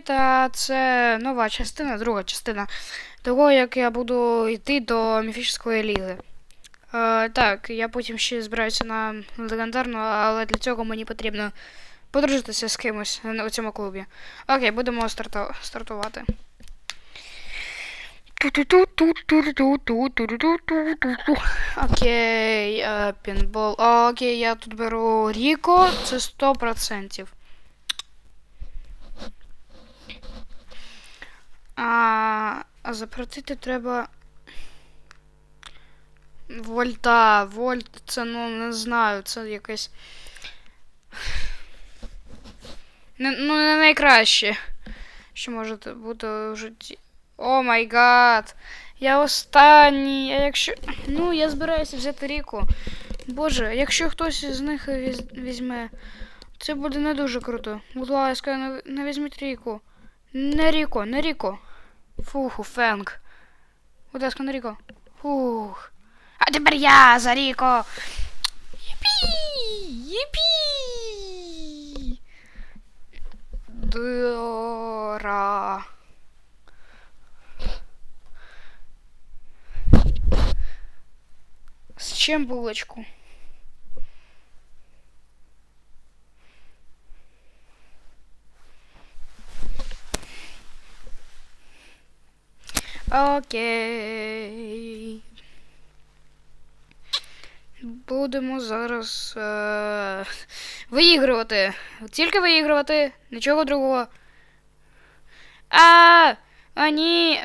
Та це нова частина, друга частина того, як я буду йти до міфічної ліги. Е, так, я потім ще збираюся на легендарну, але для цього мені потрібно подружитися з кимось у цьому клубі. Окей, будемо старта- стартувати. Окей, е, пінбол. Окей, я тут беру Ріко, це 100%. А, а заплатити треба. Вольта, вольт, це ну не знаю, це якесь. Не, ну, не найкраще, що може бути в житті. О май гад! Я останній. А якщо. Ну, я збираюся взяти ріку. Боже, якщо хтось із них віз... візьме, це буде не дуже круто. Будь ласка, не візьміть ріку. Не ріко, не ріко. Фуху, Фенк. Будь ласка, на Ріко. Фух. А тепер я за Ріко. Єпі! Єпі! Дора. С чем булочку? Окей. Будемо зараз е- виігрувати. Тільки виігрувати, нічого другого. А, а ні.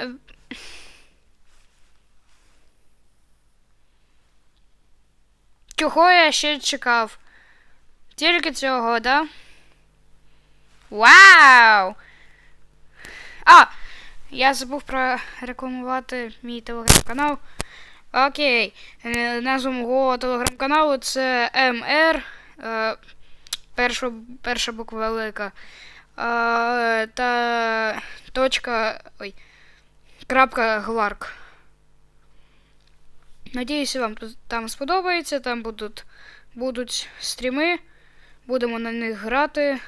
Чого я ще чекав? Тільки цього, да? Вау! А! Я забув прорекламувати мій телеграм-канал. Окей. Е, Назва мого телеграм-каналу це МР. Е, перша, перша буква велика. Е, та точка. Ой. Крапка Гларк. Надіюся, вам там сподобається. Там будуть, будуть стріми. Будемо на них грати.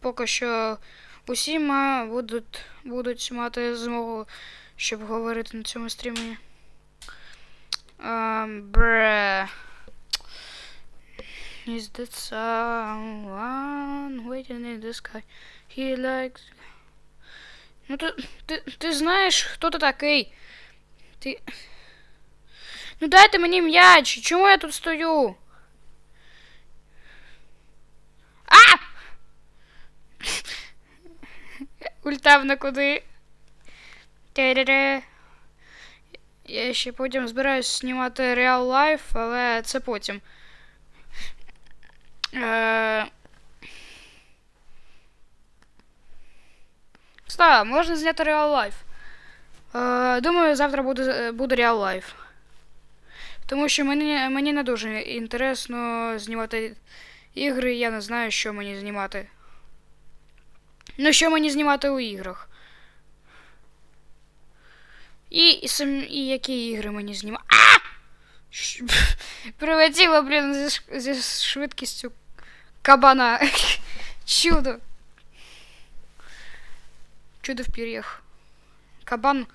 Поки що усі ма, будуть, будуть мати змогу, щоб говорити на цьому стрімі. Um, бре. Is that someone waiting in the sky? He likes... Ну ти, ти, ти знаєш, хто ти такий? Ти... Ну дайте мені м'яч, чому я тут стою? А! Ультав на куди. Терере. Я ще потім збираюсь знімати Real Life, але це потім. Е... Ста, можна зняти Real Life. Е, думаю, завтра буде, буде Real Life. Тому що мені, мені не дуже інтересно знімати ігри, я не знаю, що мені знімати. Ну, що мені знімати у іграх? І, і, сам, і які ігри мені знімати. А! Прилетіло, блін, зі, зі швидкістю кабана. Чудо. Чудо в пір'ях. Кабан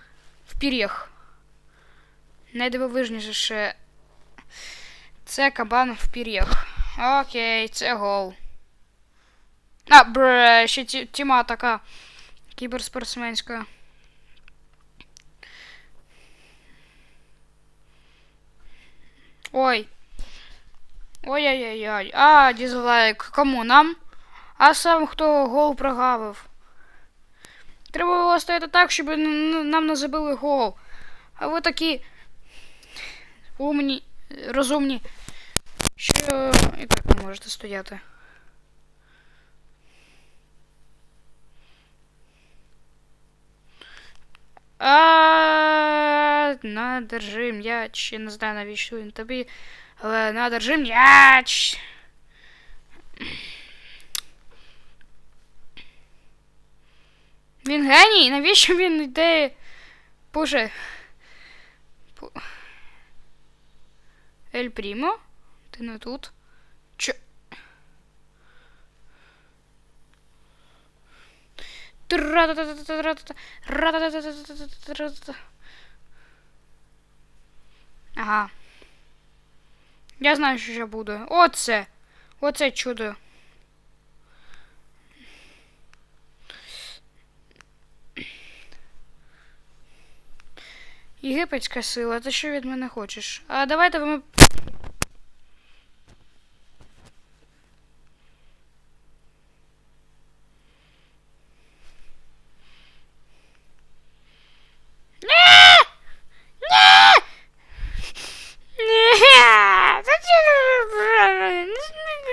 в пір'ях. Найдивовижніше ще. Це кабан в пір'ях. Окей, це гол. А, бре, ще ті, тіма така кіберспортсменська. Ой. Ой-ой-ой. А, дізлайк. Кому нам? А сам хто гол прогавив? Треба було стояти так, щоб нам не забили гол. А ви такі умні, розумні, що і так не можете стояти. А, на, держи м'яч. Я не знаю, навіщо він тобі. Але на, держи м'яч. Він геній, навіщо він йде? Боже. Ель Прімо? Ти не тут? Ага. Я знаю, що ще буде. Оце. Оце чудо. Єгипетська сила, ти що від мене хочеш? А давайте ми. Ні! Ні! Ні! Зачем? Чому ви- А! А!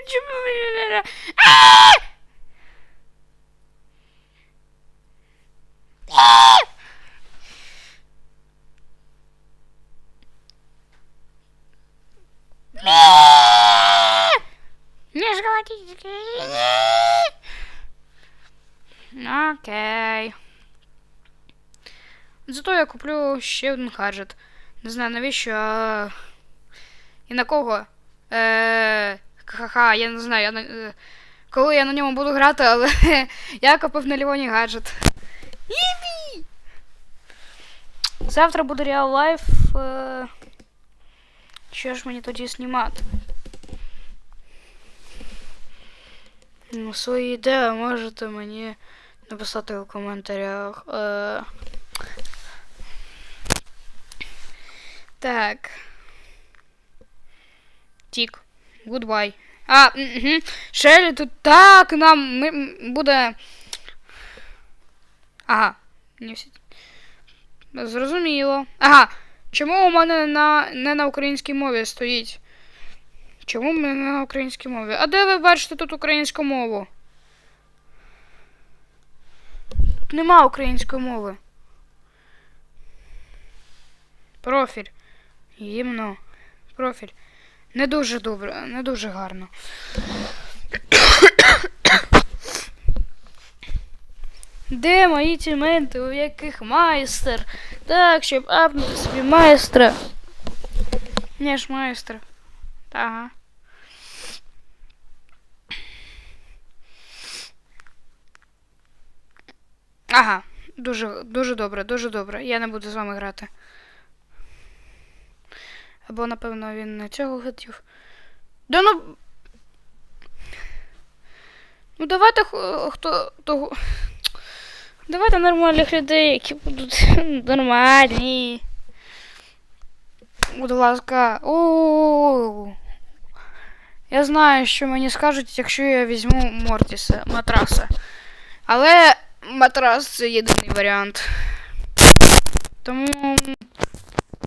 Не схватить. Окей. Зато я куплю ще один гаджет. Не знаю навіщо. І на кого? Е... Ха-ха, я не знаю, я на... е, коли я на ньому буду грати, але я купив на Лівоні гаджет. Єпі! Завтра буде реал лайф. Що ж мені тоді знімати? Ну, свої ідеї можете мені написати у коментарях. Е... Так. Тік. Гудбай. А, угу. Шелі тут так нам ми, буде. Ага. Не всі. Зрозуміло. Ага. Чому у мене на, не на українській мові стоїть? Чому в мене не на українській мові? А де ви бачите тут українську мову? Тут нема української мови. Профіль. Гімно. Профіль. Не дуже добре, не дуже гарно. Де мої тіменти, у яких майстер? Так, щоб апнути собі майстра. Не ж майстер. Ага. Ага. Дуже, дуже добре, дуже добре. Я не буду з вами грати. Або, напевно, він на цього хотів. Да ну. Ну давайте хто того. Давайте нормальних людей, які будуть нормальні. Будь ласка. О. Я знаю, що мені скажуть, якщо я візьму Мортіса, матраса. Але матрас це єдиний варіант. Тому.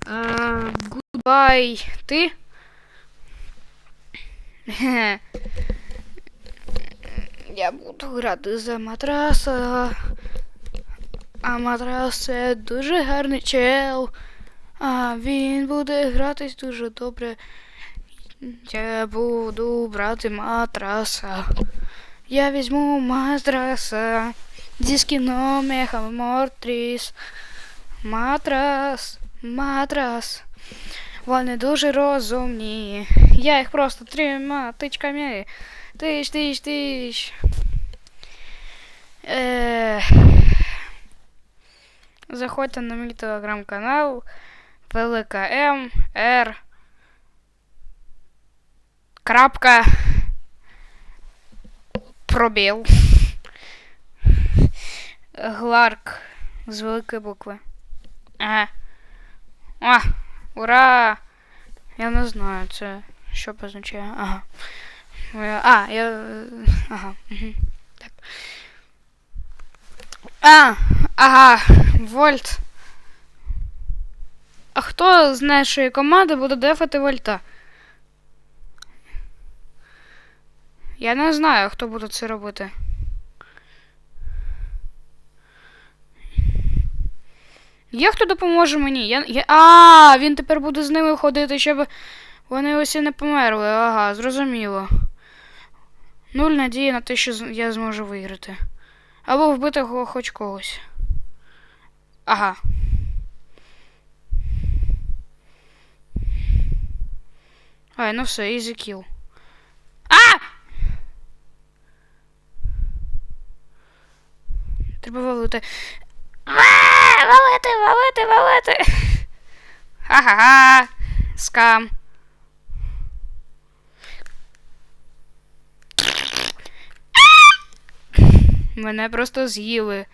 Е, Гудбай. Ти? Я буду грати за матраса. А матрас це дуже гарний чел. А він буде гратись дуже добре. Я буду брати матраса. Я візьму матраса. Зі скіном Мортріс. Матрас, матрас. Вони дуже розумні. Я їх просто трьома тичками. Тиш, тиш, тиш. Е... Заходьте на мій телеграм-канал. Велика М Р. Крапка. Пробіл. Гларк. З великої букви. Ага. О, ура! Я не знаю, це що позначає. Ага. Е, А, я. Ага. Так. А, ага, Вольт. А хто з нашої команди буде дефати Вольта? Я не знаю, хто буде це робити. Є хто допоможе мені? Я, я... А, він тепер буде з ними ходити, щоб вони усі не померли. Ага, зрозуміло. Нуль надії на те, що я зможу виграти. Або вбити хоч когось. Ага. Ай, ну все, easy kill. А! Треба валити. А, Валити, валити, валити. Ха-ха-ха. Скам. Мене просто з'їли.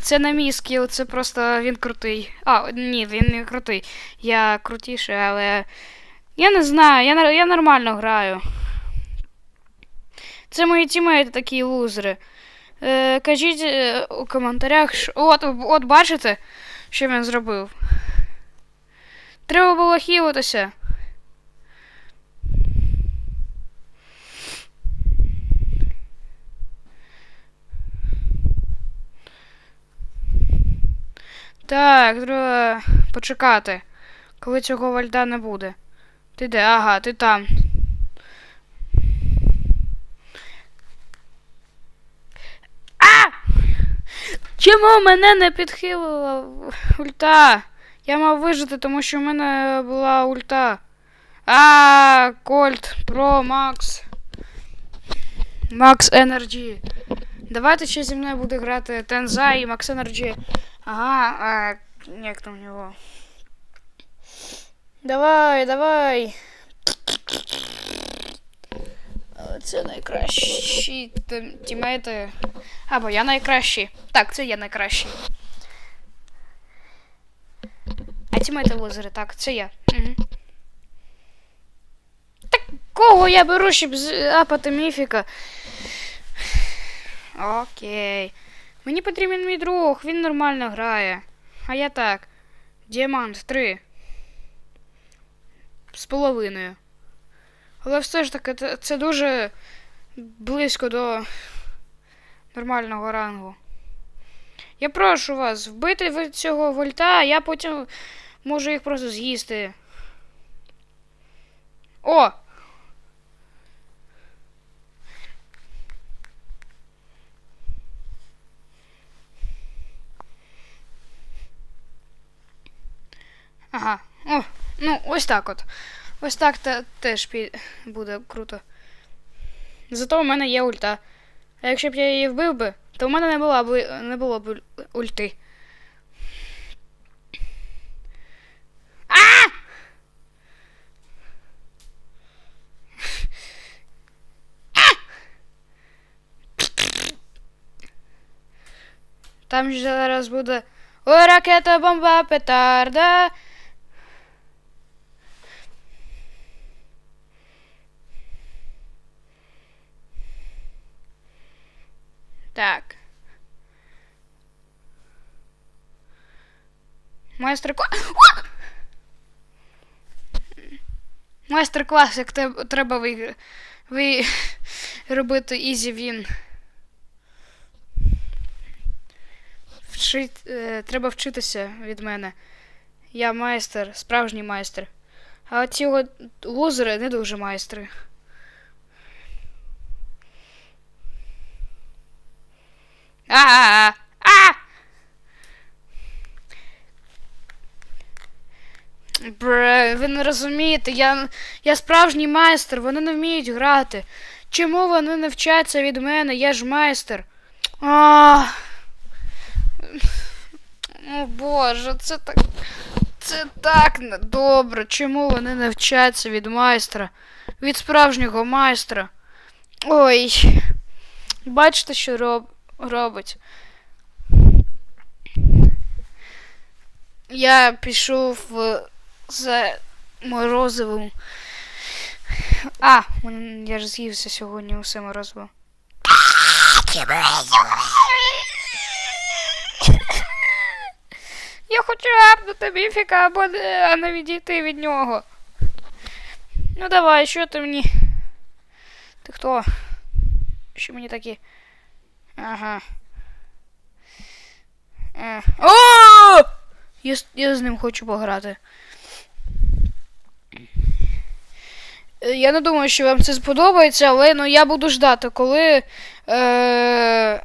Це не мій скіл, це просто він крутий. А, ні, він не крутий. Я крутіший, але. Я не знаю, я, я нормально граю. Це мої тімейти такі лузери. Е, кажіть е, у коментарях, що. От, от бачите, що він зробив. Треба було хілитися. Так, треба почекати, коли цього вальда не буде. Ти де? Ага, ти там. А! Чому мене не підхилила ульта? Я мав вижити, тому що в мене була ульта. А, Кольт, Про, Макс. Макс Енерджі. Давайте ще зі мною буде грати Тенза і Макс Енерджі. Ага, а, як там у нього? Давай, давай. Це найкращі тімейти. Або я найкращий. Так, це я найкращий. А тімейти лузери, так, це я. Угу. Так кого я беру, щоб апати міфіка? Окей. Мені потрібен мій друг, він нормально грає. А я так. Діамант 3. З половиною. Але все ж таки, це, дуже близько до нормального рангу. Я прошу вас, вбити цього вольта, а я потім можу їх просто з'їсти. О! Ага. О, ну, ось так от. Ось так те, теж пі- буде круто. Зато у мене є ульта. А якщо б я її вбив би, то в мене не було б, не було б ульти. А! Там ж зараз буде. Ой, ракета, бомба, петарда. Так. Майстер-клас. Майстер-клас, як те- треба ви... ви... робити ізі він. Вчить... е, треба вчитися від мене. Я майстер, справжній майстер. А ці лузери не дуже майстри. А! А! Бре, ви не розумієте, я, я справжній майстер, вони не вміють грати. Чому вони не вчаться від мене? Я ж майстер. А! О Боже, це так. Це так недобре. Чому вони не вчаться від майстра? Від справжнього майстра. Ой. Бачите, що роб... робить? Я пішов за морозивом. А, я ж з'ївся сьогодні усе морозиво. Я хочу апнути міфіка або а не відійти від нього. Ну давай, що ти мені? Ти хто? Що мені такі? Ага. Е. О! Я, я з ним хочу пограти. Е, Я не думаю, що вам це сподобається, але ну, я буду ждати, коли. Е...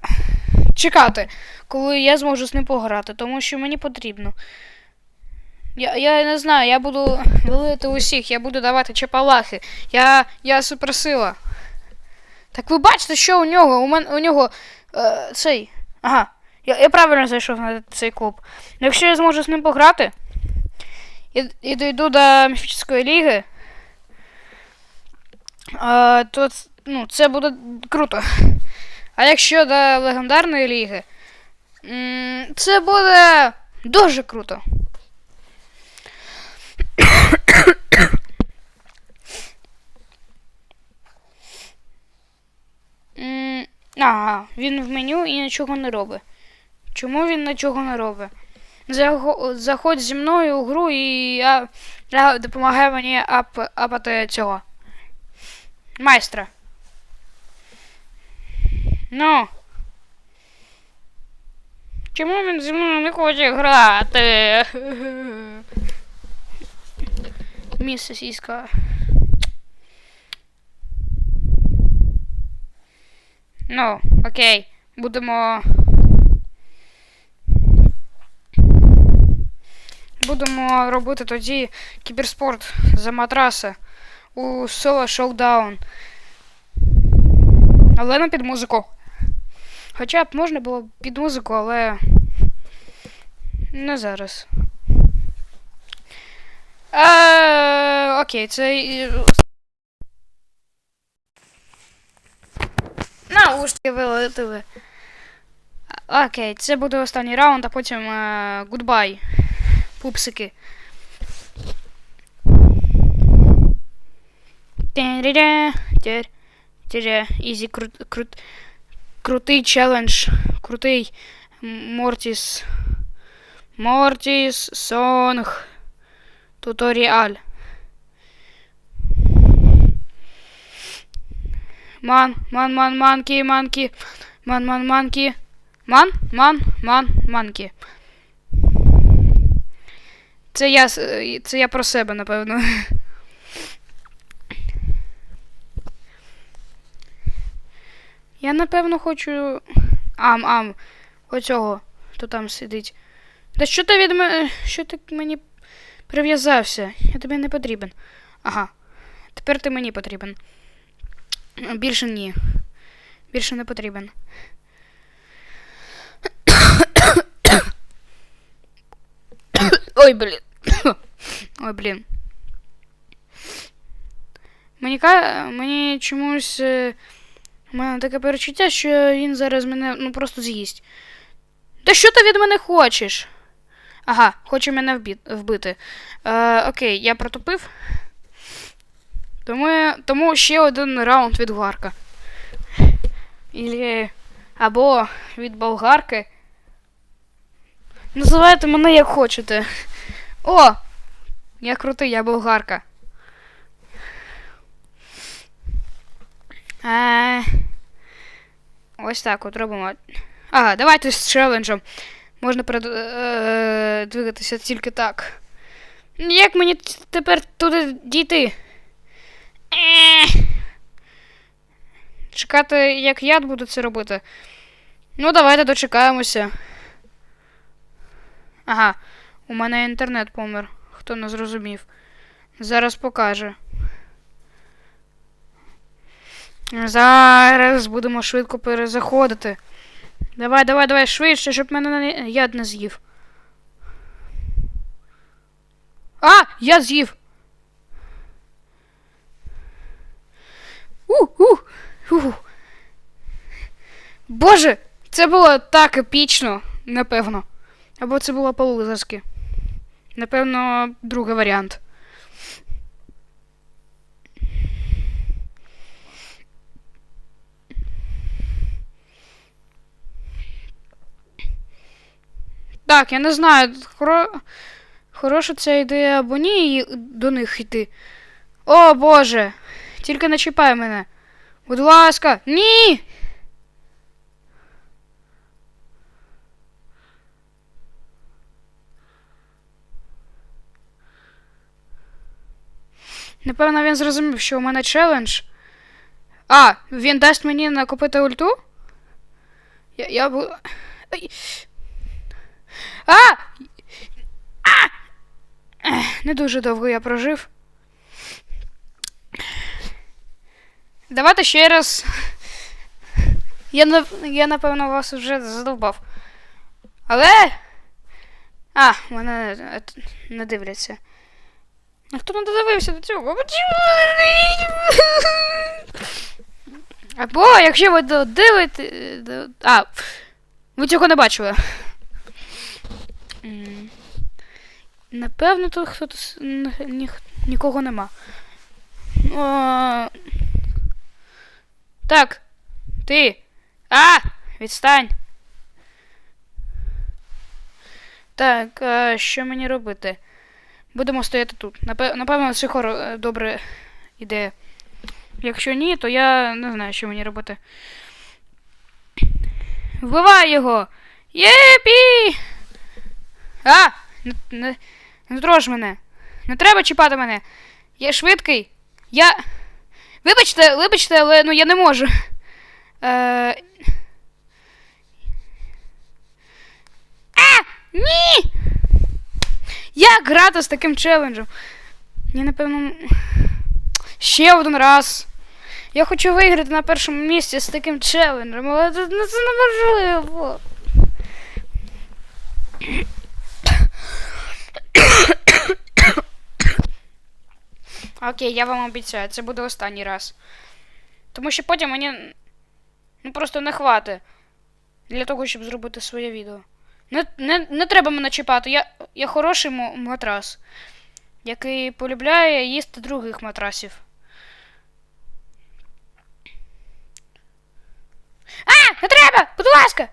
Чекати, коли я зможу з ним пограти, тому що мені потрібно. Я, я не знаю, я буду валити усіх, я буду давати чапалахи. Я, я суперсила. Так ви бачите, що у нього? У, мен, у нього е, цей. Ага, я, я правильно зайшов на цей клуб. Ну, якщо я зможу з ним пограти і, і дійду до міфічної ліги, Е, то ну, це буде круто. А якщо до легендарної ліги, це буде дуже круто. М, Ага, він в меню і нічого не робить. Чому він нічого не робить? Заходь зі мною у гру і я, я допомагай мені ап, апати цього. Майстра. Ну. Чому він зі мною не хоче грати? Міс сосиска. Ну, окей. Будемо. Будемо робити тоді кіберспорт за матраси у соло шоудаун. Але не під музику. Хоча б можна було під музику, але. Не зараз. Е, окей, це. Наушники вилетіли. Окей, це буде останній раунд, а потім е, гудбай. Пупсики. Тя-ля-ля, тя- тя-ля. Ізі крут, крут, крутий челендж. Крутий Мортіс. Мортіс Сонг. Туторіаль. Ман, ман, ман, манкі, манкі. Ман, ман, манкі. Ман, ман, ман, манкі. Це я, це я про себе, напевно. Я, напевно, хочу. Ам, ам. Оцього, хто там сидить. Та що ти від мене. Що ти мені прив'язався? Я тобі не потрібен. Ага. Тепер ти мені потрібен. Більше ні. Більше не потрібен. Ой, блін. Ой, блін. Мені, мені чомусь. е, У мене таке перечуття, що він зараз мене ну просто з'їсть. Та що ти від мене хочеш? Ага, хоче мене вбити. Е, окей, я протупив. Тому, тому ще один раунд від Гарка. Ілі... Або від болгарки. Називайте мене як хочете. О! Я крутий, я болгарка. Е, ось так от робимо. Ага, давайте з челенджем. Можна перед, е, двигатися тільки так. Як мені тепер туди дійти? Чекати, як я буду це робити. Ну, давайте дочекаємося. Ага, у мене інтернет помер. Хто не зрозумів. Зараз покаже. Зараз будемо швидко перезаходити. Давай, давай, давай, швидше, щоб мене не- яд не з'їв. А! Я з'їв. У-у! У. Боже, це було так епічно, напевно. Або це було по-лузерськи. Напевно, другий варіант. Так, я не знаю, хоро... хороша ця ідея або ні, до них йти. О Боже! Тільки не чіпай мене. Будь ласка, ні! Напевно, він зрозумів, що у мене челендж. А, він дасть мені накопити ульту? Я, я буду. А! А! Не дуже довго я прожив. Давайте ще раз. Я, я напевно вас вже задовбав. Але. А, мене не дивляться. А хто не додивився до цього? Або якщо ви додивите. А, ви цього не бачили. Напевно, тут хтось нікого нема. Так. Ти. А! Відстань. Так, а що мені робити? Будемо стояти тут. Напевно, це хоро е, добра ідея. Якщо ні, то я не знаю, що мені робити. Вбивай його! Єпі! А! Не, не, не трож мене. Не треба чіпати мене. Я швидкий. Я. Вибачте, вибачте, але ну я не можу. Е... А! Ні! Як грати з таким челенджем? Я напевно. Ще один раз. Я хочу виграти на першому місці з таким челенджем, але це, ну, неможливо. Окей, я вам обіцяю, це буде останній раз. Тому що потім мені ну, просто не хватить для того, щоб зробити своє відео. Не, не, не треба мене чіпати. Я, я хороший матрас, який полюбляє їсти других матрасів. А! Не треба! Будь ласка!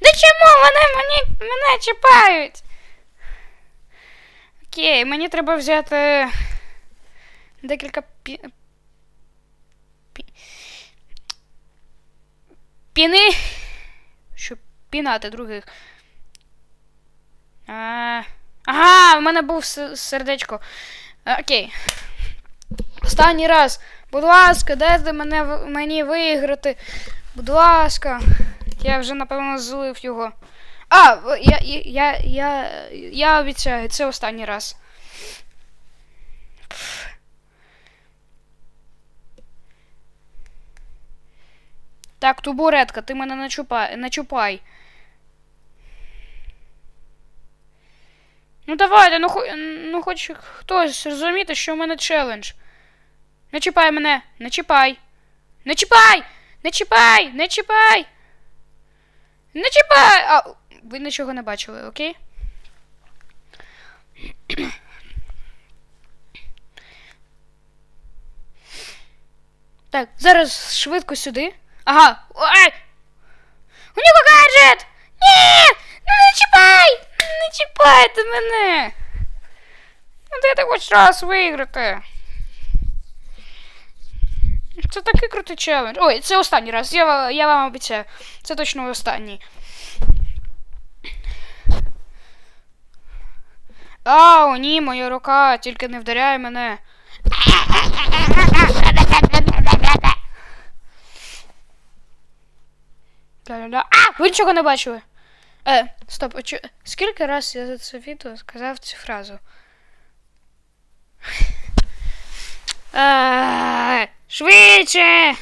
Да чому вони мені, мене чіпають? Окей, мені треба взяти декілька пі... пі... піни, щоб пінати других. А... Ага, в мене був сердечко. Окей. Останній раз. Будь ласка, дайте мене мені виграти. Будь ласка. Я вже, напевно, злив його. А, я, я, я, я обіцяю, це останній раз. Так, тубуретка, ти мене не чупай. Ну давайте, ну, ну хоч хтось розуміти, що в мене челендж. Не чіпай мене, не чіпай. Не чіпай! Не чіпай! Не чіпай! Не чіпай! А, ви нічого не бачили, окей? Так, зараз швидко сюди. Ага. Ой! У нього гаджет! Ні! Ну не чіпай! Не чіпайте мене! Ну дайте хоч раз виграти. Це такий крутий челендж. Ой, це останній раз. Я, я вам обіцяю. Це точно останній. Ау, ні, моя рука, тільки не вдаряй мене. Ля-ля-ля. А! Ви нічого не бачили. Е, стоп, а чо... скільки раз я за це відео сказав цю фразу? Е, Швидше!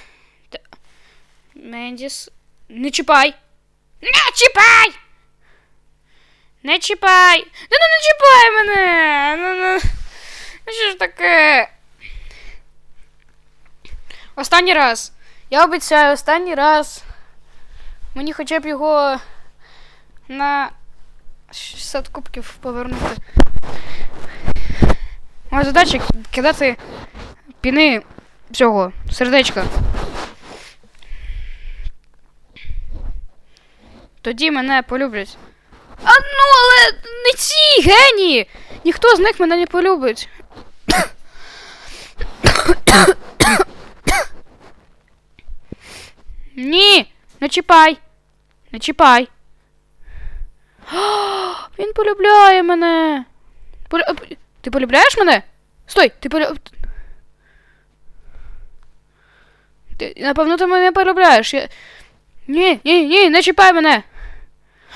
Мендіс. Не чіпай! Не чіпай! Не чіпай! Ну ну не чіпай мене! Ну ну. Ну що ж таке? Останній раз. Я обіцяю, останній раз. Мені хоча б його на 600 кубків повернути. Моя задача кидати піни цього сердечка. Тоді мене полюблять. А ну, але не ці генії! Ніхто з них мене не полюбить. Ні, не чіпай. Не чіпай. Він полюбляє мене. Полю... Ти полюбляєш мене? Стой, ти полю... Ти, напевно, ти мене полюбляєш. Я... Ні, ні, ні, не чіпай мене.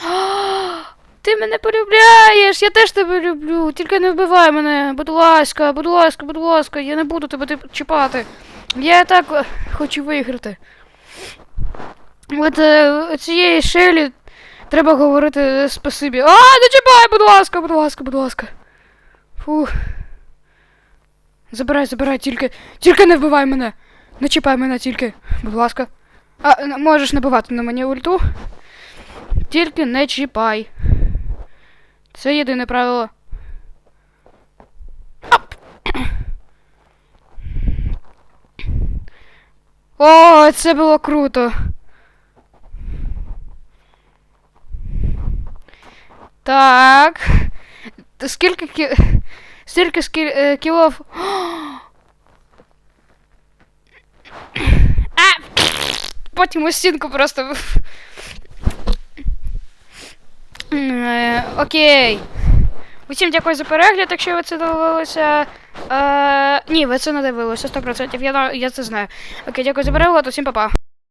Ти мене полюбляєш, я теж тебе люблю. Тільки не вбивай мене. Будь ласка, будь ласка, будь ласка, я не буду тебе чіпати. Я так е, хочу виграти. От е, цієї шелі треба говорити спасибі. А, не чіпай, будь ласка, будь ласка, будь ласка. Фух. Забирай, забирай, тільки. Тільки не вбивай мене. Не чіпай мене тільки, будь ласка. А, можеш набивати на мені ульту. Тільки не чіпай. Це єдине правило. Ап! О, це було круто. Так. Скільки кі... Стільки скі... е, кілов. А! Потім у стінку просто. Е, Окей. Усім дякую за перегляд, якщо ви це дивилися. Е, ні, ви це не дивилися 100%. Я, я це знаю. Окей, дякую за перегляд, усім па-па.